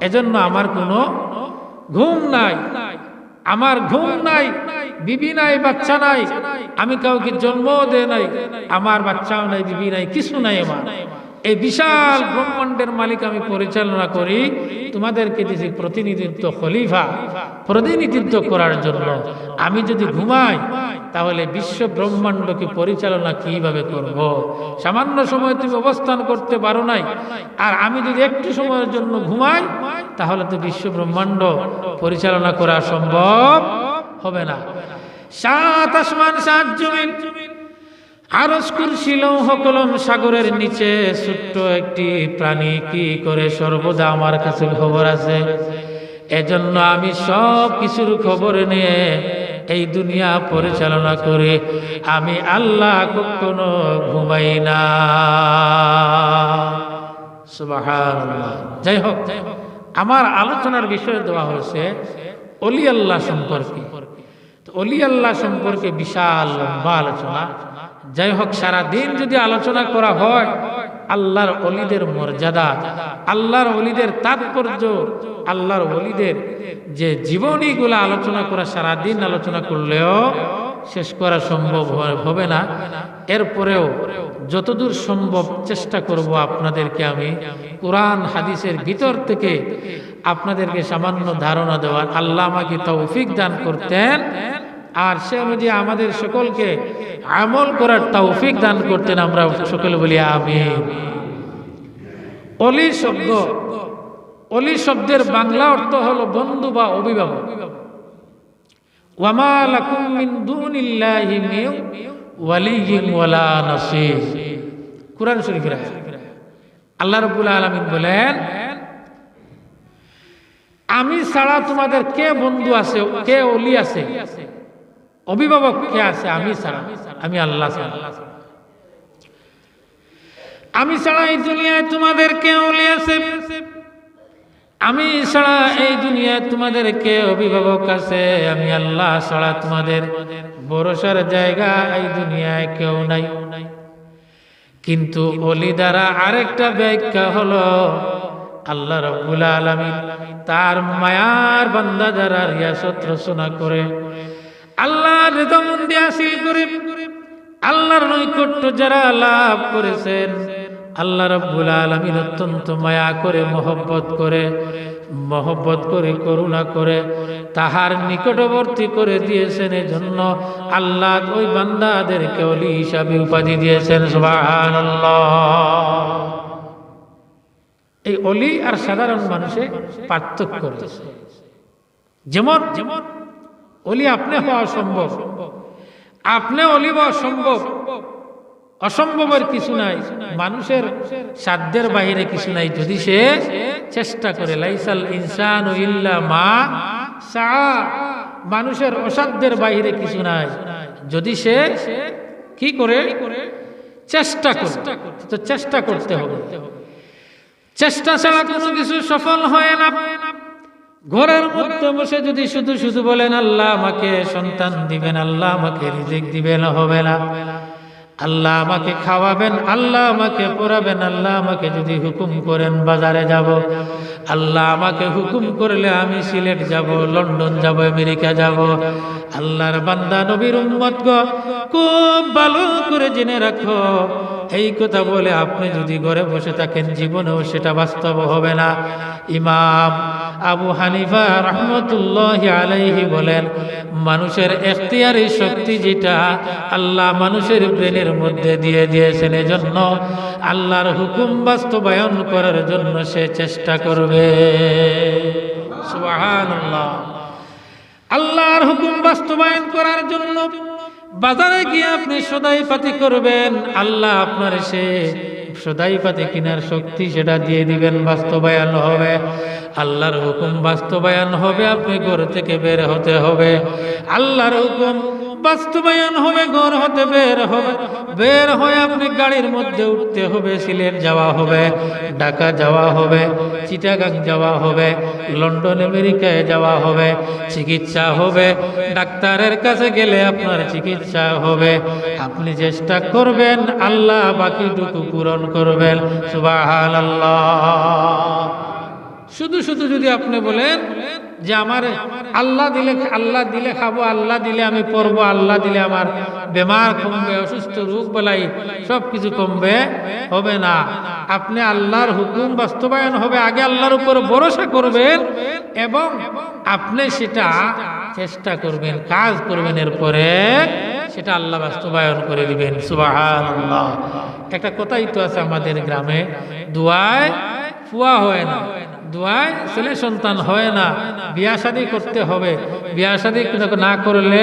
এজন্য আমার কোনো ঘুম নাই। আমার ঘুম নাই, বিবি নাই, বাচ্চা নাই। আমি কাউকে জন্মও দে নাই। আমার বাচ্চাও নাই, বিবি নাই, কিছু নাই আমার। এই বিশাল ব্রহ্মাণ্ডের মালিক আমি পরিচালনা করি, তোমাদেরকে দিয়েছি প্রতিনিধিত্ব খলিফা, প্রতিনিধিত্ব করার জন্য। আমি যদি ঘুমাই, তাহলে বিশ্ব ব্রহ্মাণ্ডকে পরিচালনা কীভাবে করব। সামান্য সময় তুমি অবস্থান করতে পারো নাই। আর আমি যদি একটু সময়ের জন্য ঘুমাই, তাহলে তো বিশ্ব ব্রহ্মাণ্ড পরিচালনা করা সম্ভব হবে না। সাত আসমান, সাত জমিন আরস কুরসিল কলম সাগরের নিচে ছোট্ট একটি প্রাণী কি করে সর্বদা আমার কাছে খবর আছে? এজন্য আমি সব কিছুর খবর নিয়ে এই দুনিয়া পরিচালনা করে। আমি আল্লাহ কখনো ঘুমাই না। যাই হোক, আমার আলোচনার বিষয় দেওয়া হয়েছে অলি আল্লাহ সম্পর্কে। অলি আল্লাহ সম্পর্কে বিশাল লম্বা আলোচনা। যাই হোক, সারা দিন যদি আলোচনা করা হয়, আল্লাহর অলিদের মর্যাদা, আল্লাহর অলিদের তাৎপর্য, আল্লাহর অলিদের যে জীবনীগুলো আলোচনা করা, সারা দিন আলোচনা করলেও শেষ করা সম্ভব হবে না। এরপরেও যতদূর সম্ভব চেষ্টা করব আপনাদেরকে আমি কোরআন হাদিসের ভিতর থেকে আপনাদেরকে সামান্য ধারণা দেওয়ার। আল্লাহ আমাকে তৌফিক দান করতেন। আর সে অনুযায়ী আমাদের সকলকে আমল করার তৌফিক দান করতেন আমরা সকলে বলি আমি অলি শব্দ, অলি শব্দের বাংলা অর্থ হলো বন্ধু বা অভিভাবক। আমি ছাড়া তোমাদের কে বন্ধু আছে, কে অলি আছে? অভিভাবক কে আছে? আমি ছাড়া। আমি আল্লাহ ছাড়া। আমি ছাড়া এই দুনিয়ায় তোমাদের কে অলি আছে। আমি ছাড়া এই দুনিয়ায় তোমাদের কে অভিভাবক আছে। আমি আল্লাহ ছাড়া তোমাদের ভরসার জায়গা এই দুনিয়ায় কেউ নাই। কিন্তু অলি দ্বারা আরেকটা ব্যাখ্যা হলো, আল্লাহ রব্বুল আলামিন তার মায়ার বান্দা যারা রিয়াসত রচনা করে আল্লাহ রেদমন্দি হাসিল করে। আল্লাহর নৈকট্য যারা লাভ করেছেন, আল্লাহ রব্বুল আলামিন অত্যন্ত মায়া করে, মহব্বত করে মহব্বত করে, করুণা করে, তাহার নিকটবর্তী করে দিয়েছেন। এজন্য আল্লাহ ওই বান্দাদেরকে অলি হিসাবে উপাধি দিয়েছেন। এই অলি আর সাধারণ মানুষে পার্থক্য রয়েছে। যেমন যেমন অলি, আপনি হওয়া সম্ভব আপনি অলি হওয়া সম্ভব অসম্ভবের কিছু নাই। মানুষের সাধ্যের বাহিরে কিছু নাই। যদি সে চেষ্টা করে, লাইসাল ইনসান মা মানুষের অসাধ্যের বাহিরে কিছু নাই। যদি সে কি করে? চেষ্টা করে। তো চেষ্টা করতে হবে। চেষ্টা ছাড়া কোনো কিছু সফল হয় না। ঘরের মধ্যে বসে যদি শুধু শুধু বলেন, আল্লাহ আমাকে সন্তান দিবেন, আল্লাহ আমাকে রিজিক দিবেন, হবে না। আল্লাহ আমাকে খাওয়াবেন, আল্লাহ আমাকে পড়াবেন, আল্লাহ আমাকে যদি হুকুম করেন, বাজারে যাব। আল্লাহ আমাকে হুকুম করলে আমি সিলেট যাব, লন্ডন যাব, আমেরিকা যাব। আল্লাহর বান্দা নবীর উম্মত গো, খুব ভালো করে জেনে রাখো। এই কথা বলে আপনি যদি ঘরে বসে থাকেন, জীবনেও সেটা বাস্তব হবে না। ইমাম আবু হানিফা রহমতুল্লাহ আলাইহি বলেন, মানুষের এখতিয়ারি শক্তি যেটা আল্লাহ মানুষের ব্রেনের মধ্যে দিয়ে দিয়েছেন, এজন্য আল্লাহর হুকুম বাস্তবায়ন করার জন্য সে চেষ্টা করবে। আল্লাহর হুকুম বাস্তবায়ন করার জন্য বাজারে গিয়ে আপনি সদাই পাতি করবেন, আল্লাহ আপনার সে সদাই পাতি কেনার শক্তি সেটা দিয়ে দিবেন, বাস্তবায়ন হবে। আল্লাহর হুকুম বাস্তবায়ন হবে, আপনি ঘর থেকে বের হতে হবে। আল্লাহর হুকুম বাস্তবায়ন হবে ঘর হতে বের হবে। বের হয়ে আপনি গাড়ির মধ্যে উঠতে হবে, সিলেট যাওয়া হবে, ঢাকা যাওয়া হবে, চিটাগাং যাওয়া হবে, লন্ডন, আমেরিকায় যাওয়া হবে, চিকিৎসা হবে, ডাক্তারের কাছে গেলে আপনার চিকিৎসা হবে। আপনি চেষ্টা করবেন, আল্লাহ বাকিটুকু পূরণ করবেন সুবাহ আল্লাহ শুধু শুধু যদি আপনি বলেন যে আমার আল্লাহ দিলে আল্লাহ দিলে খাব, আল্লাহ দিলে আমি পড়ব আল্লাহ দিলে আমার বেমার কমবে, অসুস্থ রোগ বেলাই সব কিছু কমবে, হবে না। আপনি আল্লাহর হুকুম বাস্তবায়ন হবে, আগে আল্লাহর উপর ভরসা করবেন এবং আপনি সেটা চেষ্টা করবেন, কাজ করবেন, এরপরে সেটা আল্লাহ বাস্তবায়ন করে দিবেন। সুবহানাল্লাহ। একটা কথাই তো আছে আমাদের গ্রামে, দুয়ায় ফুয়া হয় না। দুয়ায় ছেলে সন্তান হয় না, বিয়া শাদি করতে হবে। বিয়া শাদি না করলে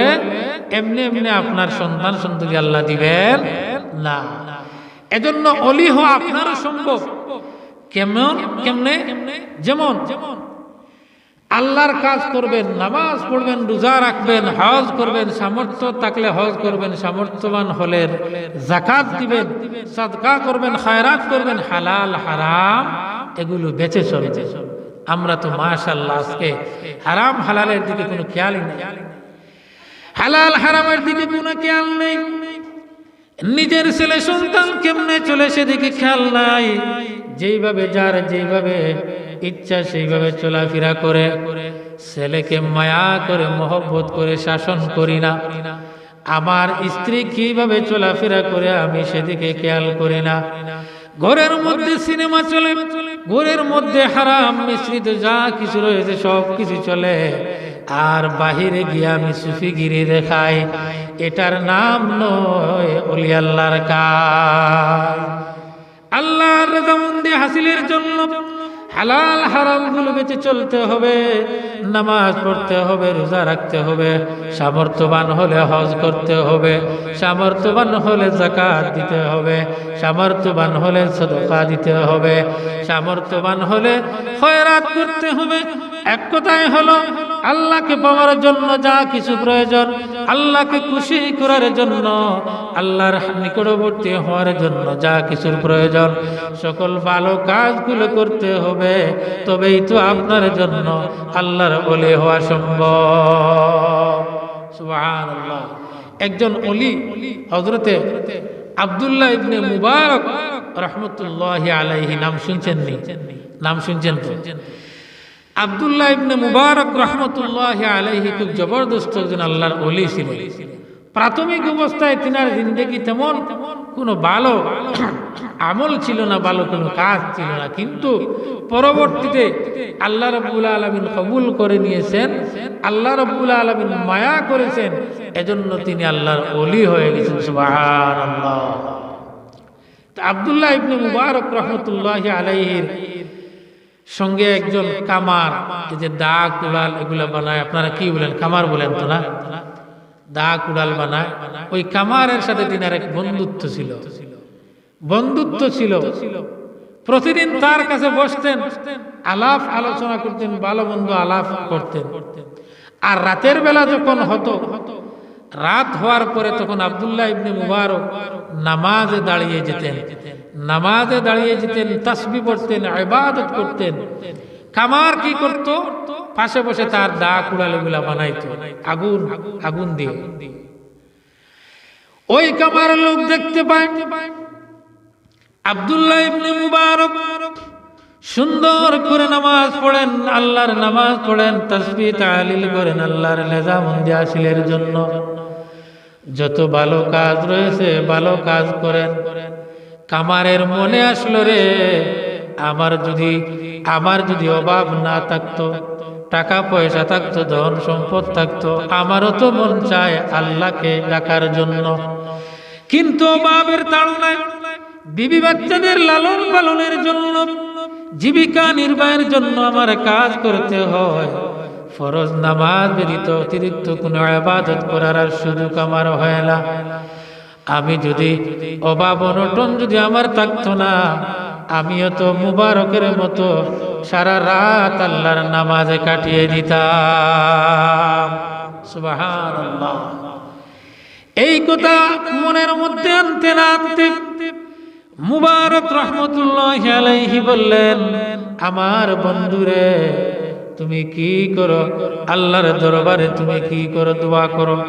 এমনি এমনি আপনার সন্তান সন্ততি আল্লাহ দিবেন না। এজন্য অলি হওয়া আপনারও সম্ভব। কেমন? কেমনে? যেমন যেমন আল্লাহর কাজ করবেন, নামাজ পড়বেন, রোজা রাখবেন, হজ করবেন, সামর্থ্য থাকলে হজ করবেন, সামর্থ্যবান হলে জাকাত দিবেন, সাদকা করবেন, খায়রাত করবেন, হালাল, হারাম এগুলো বেঁচে চলছে আমরা তো মাশাল্লাহ আজকে হারাম হালালের দিকে কোনো খেয়ালই নেই। হালাল হারামের দিকে কোনো খেয়াল নেই। নিজের ছেলে সন্তান কেমনে চলে সেদিকে খেয়াল নাই। যেইভাবে যার যেইভাবে ইচ্ছা সেইভাবে চলাফেরা করে। ছেলেকে মায়া করে, মহব্বত করে, শাসন করি না। আমার স্ত্রী কীভাবে চলাফেরা করে আমি সেদিকে খেয়াল করি না। ঘরের মধ্যে সিনেমা চলে। ঘরের মধ্যে হারাম মিশ্রিত যা কিছু রয়েছে, সব কিছু চলে। আর বাহিরে গিয়ে আমি সুফিগিরি দেখাই, এটার নাম নয় অলি আল্লাহর কাজ। আল্লাহর হাসিলের জন্য হালাল হারামগুলো বেঁচে চলতে হবে, নামাজ পড়তে হবে, রোজা রাখতে হবে, সামর্থ্যবান হলে হজ করতে হবে, সামর্থ্যবান হলে জাকাত দিতে হবে, সামর্থ্যবান হলে সদকা দিতে হবে, সামর্থ্যবান হলে খয়রাত করতে হবে এক কথায় হলো, আল্লাহকে পাওয়ার জন্য যা কিছু প্রয়োজন, আল্লাহকে খুশি করার জন্য, আল্লাহর নিকটবর্তী হওয়ার জন্য যা কিছুর প্রয়োজন। সকল ভালো কাজগুলো করতে হবে, তবেই তো আপনার জন্য আল্লাহর বলে হওয়া সম্ভব। একজন অলি হজরতে আব্দুল্লাহ ইবনে মুবারক রহমতুল্লাহ আলাইহি, নাম শুনছেন নাম শুনছেন আবদুল্লাহ ইবনে মুবারক রহমতুল্লাহ আলাইহি খুব জবরদস্ত একজন আল্লাহর অলি ছিলেন। প্রাথমিক অবস্থায় তিনার জিন্দগি তেমন কোনো ভালো আমল ছিল না, ভালো কোনো কাজ ছিল না। কিন্তু পরবর্তীতে আল্লাহ রব্বুল আলমিন কবুল করে নিয়েছেন, আল্লাহ রব্বুল আলমিন মায়া করেছেন, এজন্য তিনি আল্লাহর অলি হয়ে গেছেন আল্লাহ আবদুল্লাহ ইবনে মুবারক রহমতুল্লাহ আলাইহির সঙ্গে একজন কামার, এই যে দা কুড়াল এগুলো বানায়, আপনারা কি বলেন? কামার বলেন তো না? দা কুড়াল বানায়। ওই কামারের সাথে তিনার এক বন্ধুত্ব ছিল। বন্ধুত্ব ছিল। প্রতিদিন তার কাছে বসতেন, আলাপ আলোচনা করতেন, ভালো মন্দ আলাপ করতেন। আর রাতের বেলা যখন হতো হতো রাত হওয়ার পরে তখন আবদুল্লাহ ইবনে মুবারক নামাজে দাঁড়িয়ে যেতেন। নামাজে দাঁড়িয়ে যেতেন, তাসবি পড়তেন, ইবাদত করতেন। কামার কি করত? পাশে বসে তার দা কুড়াল এগুলা বানাইতো, আগুন আগুন দিয়ে। ওই কামার লোক দেখতে পায়, আবদুল্লাহ ইবনে মুবারক সুন্দর করে নামাজ পড়েন, আল্লাহর নামাজ পড়েন তসবি তালিল করেন, আল্লাহর লেজামন্দি আসিলের জন্য। যত ভালো কাজ রয়েছে, ভালো কাজ করেন। কামারের মনে আসলো রে, আমার যদি আমার যদি অভাব না থাকতো, টাকা পয়সা থাকতো, ধন সম্পদ থাকতো, আমারও তো মন চায় আল্লাহকে ডাকার জন্য। কিন্তু অভাবের তাড়নায় বিবি বাচ্চাদের লালন পালনের জন্য জীবিকা নির্বাহের জন্য আমার কাজ করতে হয়। ফরজ নামাজ ব্যতীত অতিরিক্ত কোনো আবাদত করার আর সুযোগ আমার হয় না। আমি যদি অভাব অনটন যদি আমার থাকতো না, আমিও তো মুবারকের মতো সারা রাত আল্লাহর নামাজে কাটিয়ে দিতাম। এই কথা মনের মধ্যে আনতে না আনতে মুবারক রহমতুল্লাহ আলাইহি বললেন, আমার বন্ধুরে, তুমি কি করো? আল্লাহর দরবারে তুমি কি করো? দোয়া করো।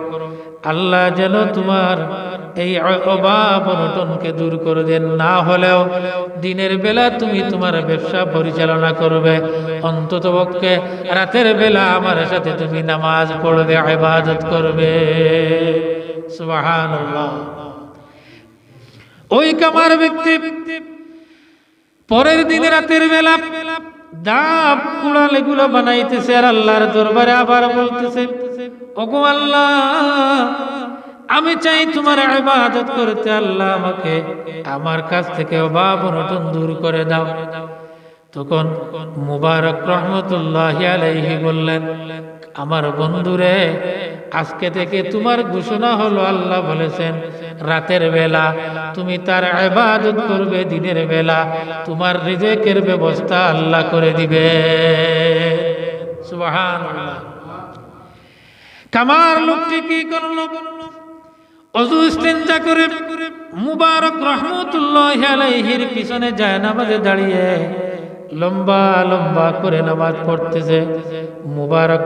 আল্লাহ যেন তোমার এই অভাব দূর করে দেন। না হলেও দিনের বেলা তুমি তোমার ব্যবসা পরিচালনা করবে। অন্তত পক্ষে রাতের বেলা আমার সাথে তুমি নামাজ পড়বে, ইবাদত করবে। সুবহানাল্লাহ। ওই কামার ব্যক্তি। পরের দিন রাতের বেলা দাপ কুড়াল এগুলো বানাইতেছে আর আল্লাহর দরবারে আবার বলতেছে, ওগো আল্লাহ, আমি চাই তোমার ইবাদত করতে আল্লাহ আমাকে আমার কাছ থেকে অভাব অনটন দূর করে দাও। তখন মুবারক রহমতুল্লাহ আলাইহি বললেন, আমার বন্ধুরে, আজকে থেকে তোমার ঘোষণা হলো আল্লাহ বলেছেন রাতের বেলা। তুমি তার ইবাদত করবে দিনের বেলা। তোমার রিজেকের ব্যবস্থা আল্লাহ করে দিবে। কামার লোকটি কি করল? করে মুবারক পিছনে যায় নামাজে দাঁড়িয়ে লম্বা লম্বা করে নামাজ পড়তেছে। মুবারক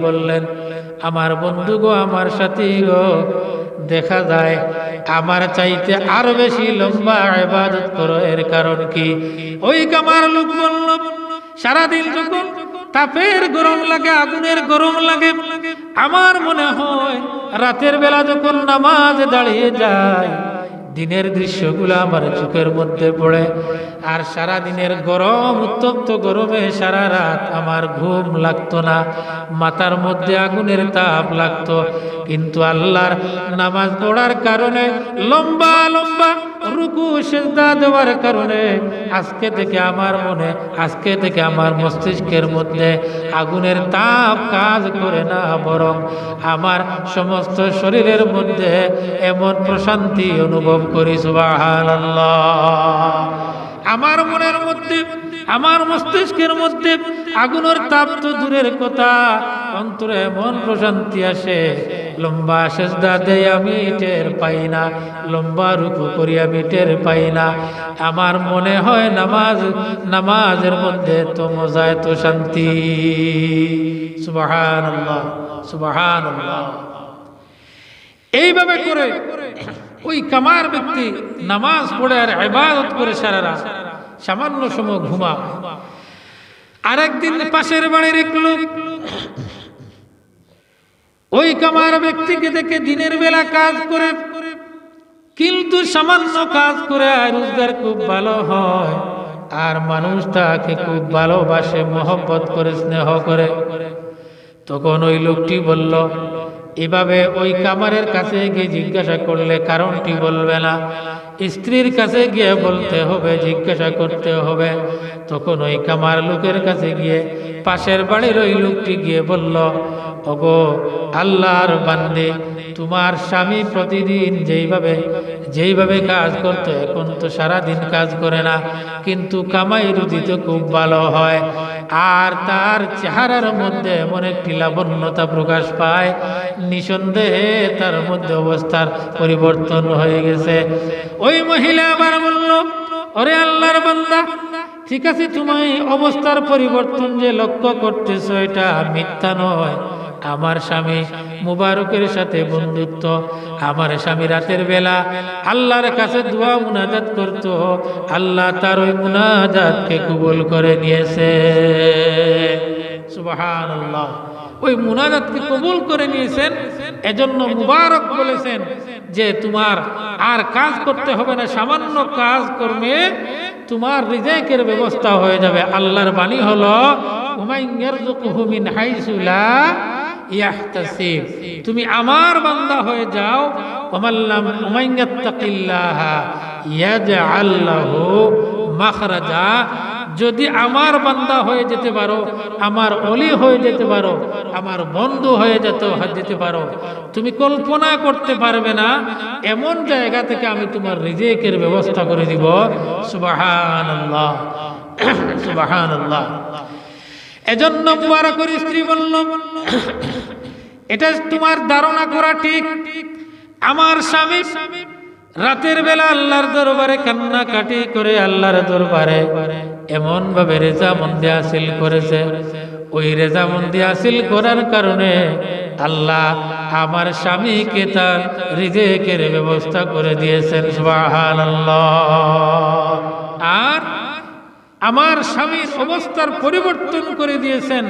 বললেন, আমার বন্ধু গো, আমার সাথী গো দেখা যায়, আমার চাইতে আরও বেশি লম্বা ইবাদত করো। এর কারণ কি? ওই কামার লোক বলল, সারাদিন যখন তাপের গরম লাগে, আগুনের গরম লাগে, আমার মনে হয় রাতের বেলা যখন নামাজ দাঁড়িয়ে যায় দিনের দৃশ্যগুলো আমার চোখের মধ্যে পড়ে। আর সারা দিনের গরম, উত্তপ্ত গরমে সারা রাত আমার ঘুম লাগতো না। মাথার মধ্যে আগুনের তাপ লাগতো। কিন্তু আল্লাহর নামাজ পড়ার কারণে, লম্বা লম্বা রুকু, সেজদা দেওয়ার কারণে, আজকে থেকে আমার মনে, আজকে থেকে আমার মস্তিষ্কের মধ্যে আগুনের তাপ কাজ করে না। বরং আমার সমস্ত শরীরের মধ্যে এমন প্রশান্তি অনুভব করি, সুবহানাল্লাহ। আমার মনের মধ্যে, আমার মস্তিষ্কের মধ্যে আগুনের তাপ তো দূরের কথা, অন্তরে এমন প্রশান্তি আসে, লম্বা সেজদা দেয় আমি টের পাই না, লম্বা রুকু করি আমি টের পাই না। আমার মনে হয় নামাজ, নামাজের মধ্যে তো মজায় তো শান্তি। সুবাহান সুবাহান এইভাবে করে ওই কামার ব্যক্তি নামাজ পড়ে আর ইবাদত করে সারা রাত সামান্য সময় ঘুমা আরেকদিন পাশের বাড়ির এক লোক ওই কামার ব্যক্তিকে দেখে দিনের বেলা কাজ করে, কিন্তু সামান্য কাজ করে রোজগার খুব ভালো হয় আর মানুষ তাকে খুব ভালোবাসে, মহব্বত করে, স্নেহ করে। তখন ওই লোকটি বলল এভাবে ওই কামারের কাছে গিয়ে জিজ্ঞাসা করলে কারণটি বলবে না। স্ত্রীর কাছে গিয়ে বলতে হবে, জিজ্ঞাসা করতে হবে। তখন ওই কামার লোকের কাছে গিয়ে, পাশের বাড়ির ওই লোকটি গিয়ে বলল, ওগো, আল্লাহর বান্দে, তোমার স্বামী প্রতিদিন যেইভাবে যেইভাবে কাজ করতো, এখন তো সারাদিন কাজ করে না, কিন্তু কামাই রুদিতে খুব ভালো হয়। আর তার চেহারার মধ্যে এমন একটি লাবণ্যতা প্রকাশ পায়। নিঃসন্দেহে তার মধ্যে অবস্থার পরিবর্তন হয়ে গেছে। ওই মহিলা আবার বলল, ওরে আল্লাহর বান্দা, ঠিক আছে, তুমি অবস্থার পরিবর্তন যে লক্ষ্য করতেছ, এটা মিথ্যা নয়। আমার স্বামী মুবারকের সাথে বন্ধুত্ব। আমার স্বামী রাতের বেলা আল্লাহর কাছে দোয়া মুনাজাত করত। আল্লাহ তার ওই মুনাজাতকে কবুল করে নিয়েছে। সুবহানাল্লাহ। ওই মুনাজাতকে কবুল করে নিয়েছেন। এজন্য মুবারক বলেছেন যে তোমার আর কাজ করতে হবে না, সামান্য কাজ করবে, তোমার রিজেকের ব্যবস্থা হয়ে যাবে। আল্লাহর বাণী হলো মিন হাইসুলা ইয়াহতাসিব। তুমি আমার বান্দা হয়ে যাও। ওমাল্লাম উমাইয়াত্তাকিল্লাহ মাখরাজা। যদি আমার বান্দা হয়ে যেতে পারো, আমার অলি হয়ে যেতে পারো, আমার বন্ধু হয়ে যেতে যেতে পারো। তুমি কল্পনা করতে পারবে না, এমন জায়গা থেকে আমি তোমার রিজেকের ব্যবস্থা করে দিব। সুবাহান আল্লাহ সুবাহান আল্লাহ এজন্য মুবারকের স্ত্রী বলল, এটা তোমার ধারণা করা ঠিক। আমার স্বামী রাতের বেলা আল্লাহর দরবারে কান্নাকাটি করে আল্লাহর দরবারে এমন ভাবে রেজামন্দি হাসিল করেছে। ওই রেজা রেজামন্দি হাসিল করার কারণে আল্লাহ আমার স্বামীকে তার রিজেকের ব্যবস্থা করে দিয়েছেন, সুবহানাল্লাহ। আর আমার স্বামীর অবস্থার পরিবর্তন করে দিয়েছেন।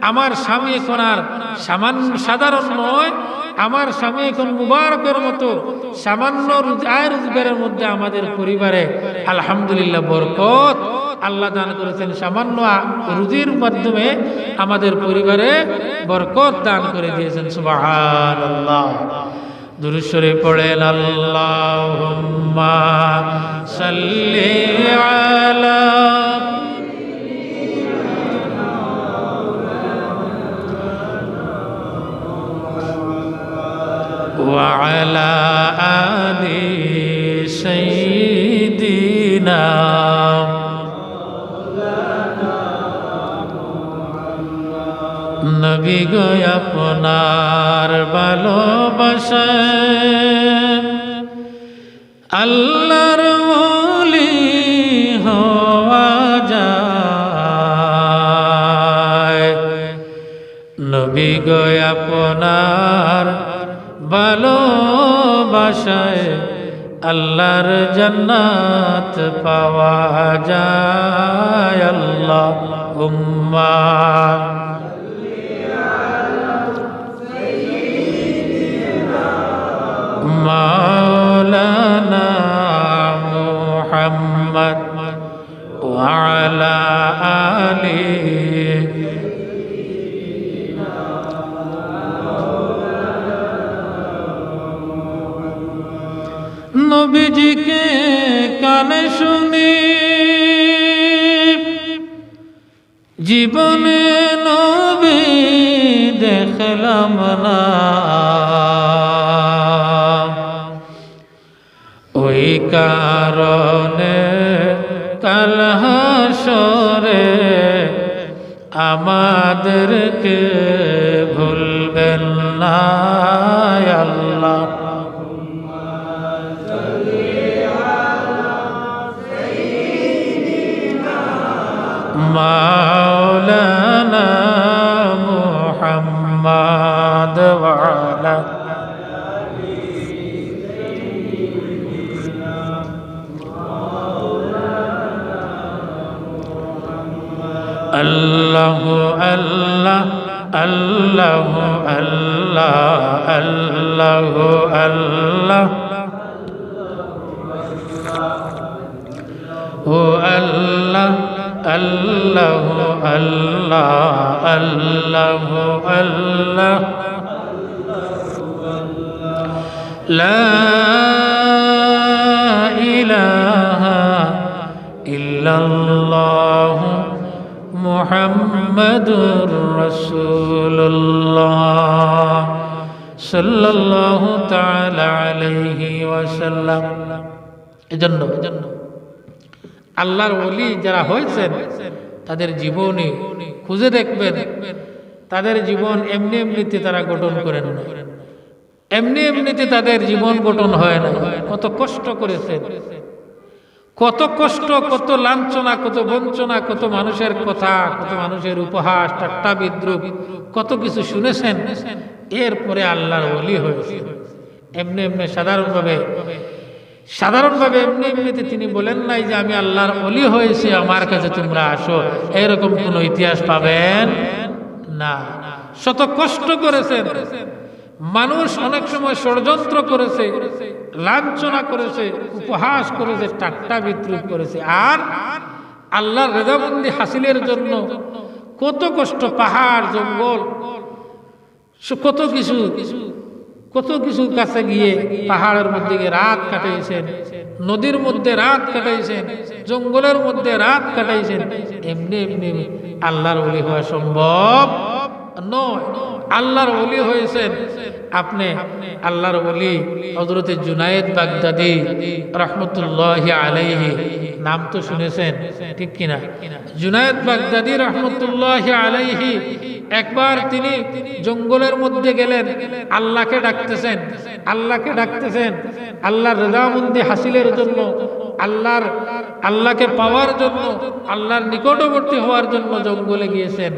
আমার স্বামী এখন আর সামান্য সাধারণ নয়। আমার স্বামী এখন মুবারকের মতো সামান্য আয় রোজগারের মধ্যে আমাদের পরিবারে আলহামদুলিল্লাহ বরকত। আল্লাহ দান করেছেন, সামান্য রুজির মাধ্যমে আমাদের পরিবারে বরকত দান করে দিয়েছেন। সুবহানাল্লাহ। দুরুশ্বরে পড়েন, আল্লাহুম্মা সাল্লি আলা وعلى آل سيدنا নবী গো আপনার ভালোবাসায় আল্লাহর বলি হওয়া যায় নবী গো আপনার ভালোবাসায় আল্লাহর জন্নাত পাওয়া যায়। আল্লাহ উম্মা মা কানে শুনি। জীবনে নবী দেখলাম না। ওই কারণে কালহাসরে আমাদেরকে ভুলবেন না আল্লাহ। مولانا محمد وعلى الله الله الله الله الله الله هو الله الله الله الله الله لا إله إلا الله محمد رسول الله صلى الله تعالى عليه وسلم এজন্য এজন্য আল্লাহর ওলি যারা হয়েছেন, তাদের জীবনে খুঁজে দেখবেন। তাদের জীবন এমনি এমনিতে তারা গঠন করেন না। এমনি এমনিতে তাদের জীবন গঠন হয় না। কত কষ্ট করেছেন। কত কষ্ট, কত লাঞ্ছনা, কত বঞ্চনা, কত মানুষের কথা, কত মানুষের উপহাস, ঠাট্টা বিদ্রুপ, কত কিছু শুনেছেন। এরপরে আল্লাহর ওলি হয়েছে। এমনি এমনি সাধারণভাবে সাধারণভাবে এমনি এমনিতে তিনি বলেন নাই যে আমি আল্লাহর অলি হয়েছি, আমার কাছে তোমরা আসো। এরকম কোনো ইতিহাস পাবেন না। শত কষ্ট করেছেন। মানুষ অনেক সময় ষড়যন্ত্র করেছে, লাঞ্ছনা করেছে, উপহাস করেছে, ঠাট্টা বিদ্রুপ করেছে। আর আল্লাহর রেজাবন্দি হাসিলের জন্য কত কষ্ট, পাহাড়, জঙ্গল কত কিছু কত কিছু কাছে গিয়ে পাহাড়ের মধ্যে গিয়ে রাত কাটাইছেন, নদীর মধ্যে রাত কাটাইছেন, জঙ্গলের মধ্যে রাত কাটাইছেন, এমনি এমনি আল্লাহর ওলি হওয়া সম্ভব নয়। আল্লাহর ওলি হয়েছেন আপনি, আল্লাহর ওলি হজরতে জুনায়েদ বাগদাদি রহমতুল্লাহ আলাইহি নাম তো শুনেছেন, ঠিক কিনা? জুনায়দ বাগদাদি রহমতুল্লাহ আলাইহি একবার তিনি জঙ্গলের মধ্যে গেলেন, আল্লাহকে ডাকতেছেন আল্লাহকে ডাকতেছেন, আল্লাহর রেজামন্দি হাসিলের জন্য, আল্লাহর, আল্লাহকে পাওয়ার জন্য, আল্লাহর নিকটবর্তী হওয়ার জন্য জঙ্গলে গিয়েছেন।